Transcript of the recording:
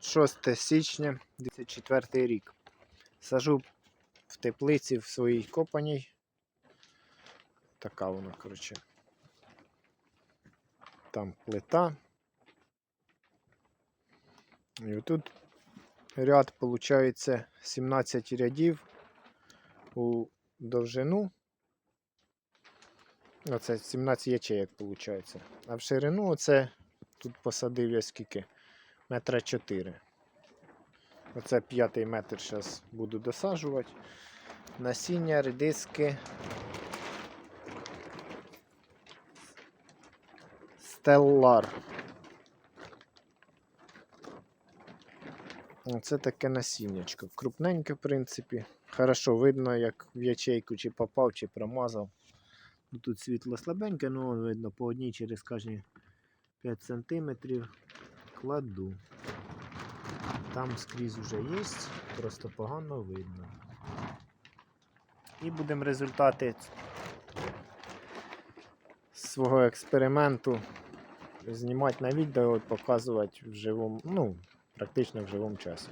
26 січня 2004 рік. Сажу в теплиці в своїй копаній. Така вона, коротше. Там плита. І отут ряд, виходить, 17 рядів у довжину. Оце 17 ячеек, виходить. А в ширину оце тут посадив я скільки? Метра 4. Оце п'ятий метр зараз буду досаджувати. Насіння, редиски. Стеллар. Оце таке насіннячко. Крупненьке, в принципі. Хорошо видно, як в ячейку чи попав, чи промазав. Ну, Тут світло слабеньке, ну видно по одній через кожні 5 см кладу. Там скрізь уже є, просто погано видно. І будемо результати свого експерименту знімати на відео і показувати в живому, ну, практично в живому часі.